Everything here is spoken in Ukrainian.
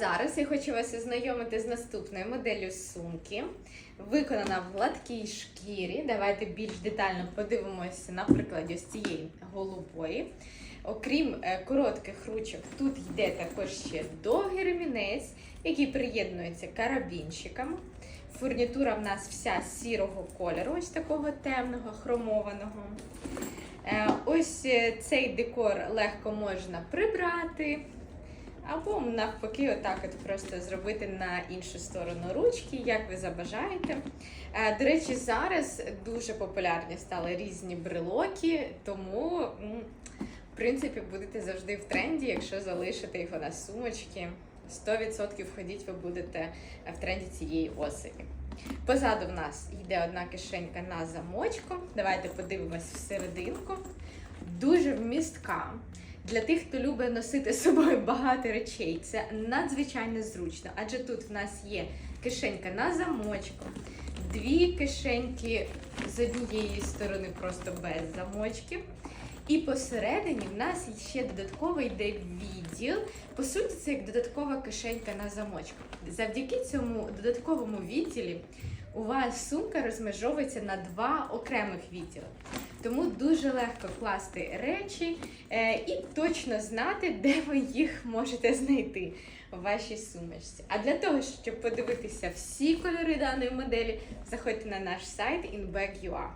зараз я хочу вас ознайомити з наступною моделлю сумки. Виконана в гладкій шкірі. Давайте більш детально подивимося на прикладі ось цієї голубої. Окрім е, коротких ручок, тут йде також ще довгий ремінець, який приєднується карабінчиками. Фурнітура в нас вся сірого кольору, ось такого темного, хромованого. Е, Ось е, цей декор легко можна прибрати. Або навпаки, отак от просто зробити на іншу сторону ручки, як ви забажаєте. Е, До речі, зараз дуже популярні стали різні брелоки, тому, в принципі, будете завжди в тренді, якщо залишите його на сумочки. 100% ходіть, ви будете в тренді цієї осені. Позаду в нас йде одна кишенька на замочку. Давайте подивимось всерединку. Дуже вмістка. Для тих, хто любить носити з собою багато речей, це надзвичайно зручно, адже тут в нас є кишенька на замочку, дві кишеньки з однієї сторони просто без замочків. І посередині в нас ще додатково йде відділ. По суті, це як додаткова кишенька на замочку. Завдяки цьому додатковому відділі у вас сумка розмежовується на два окремих відділи. Тому дуже легко класти речі е, і точно знати, де ви їх можете знайти в вашій сумочці. А для того, щоб подивитися всі кольори даної моделі, заходьте на наш сайт inbag.ua.